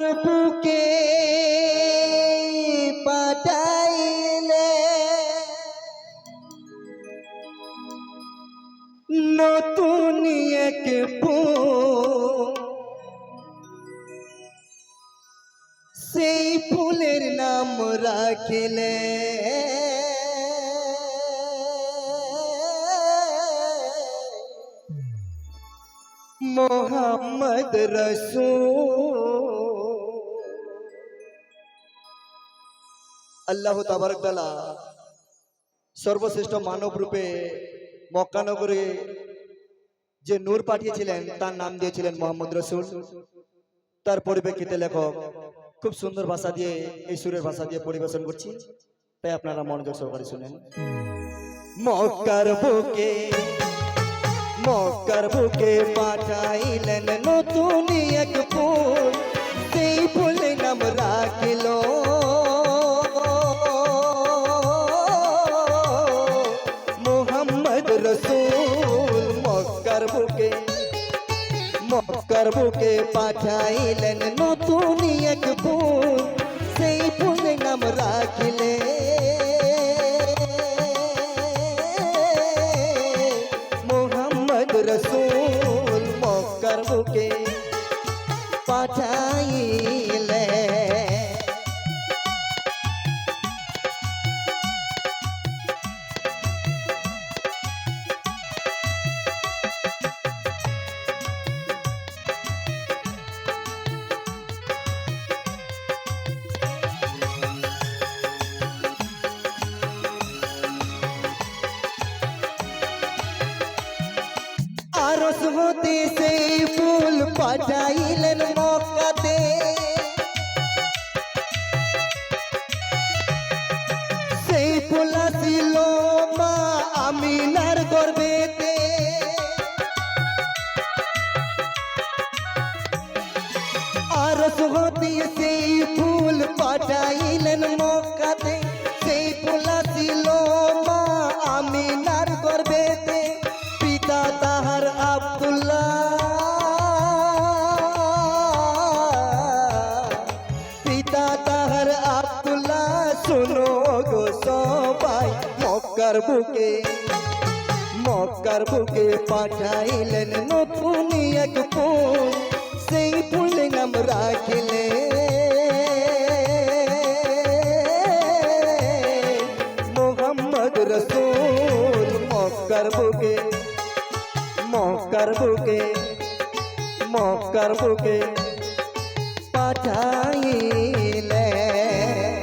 বুকে পাঠাইলে। নতুন এক সেই ফুলের নাম রাখিলে। মোহাম্মদ রসুল। আল্লাহ তাবারকালা সর্বশ্রেষ্ঠ মানব রূপে মক্কানগরে যে নূর পাঠিয়েছিলেন, তার নাম দিয়েছিলেন মোহাম্মদ রসুল। তার পরিপ্রেক্ষিতে লেখক, খুব সুন্দর ভাষা দিয়ে, এই সুরের ভাষা দিয়ে পরিবেশন করছি। তাই আপনারা মনোযোগ সহকারে শুনেন। মক্কার বুকে মক্কার বুকে পাঠাইলেন নতুন এক ফুল। মক্কার বুকে পাঠাইলেন নতুন এক ফুল সেই ফুল নাম রাখিলে মোহাম্মদ রসুল মক্কার বুকে আরস হতে সেই ফুল পাঠাইলেন মক্কাতে সেই ফুল আসিল মা আমিনার গর্বেতে আরস হতে সেই ফুল পাঠাইলেন মক্কার বুকে মক্কার বুকে পাঠাইলেন নতুন এক ফুল সেই ফুল নাম রাখিলে মোহাম্মদ রসুল মক্কার বুকে মক্কার বুকে মক্কার বুকে পাঠাইলে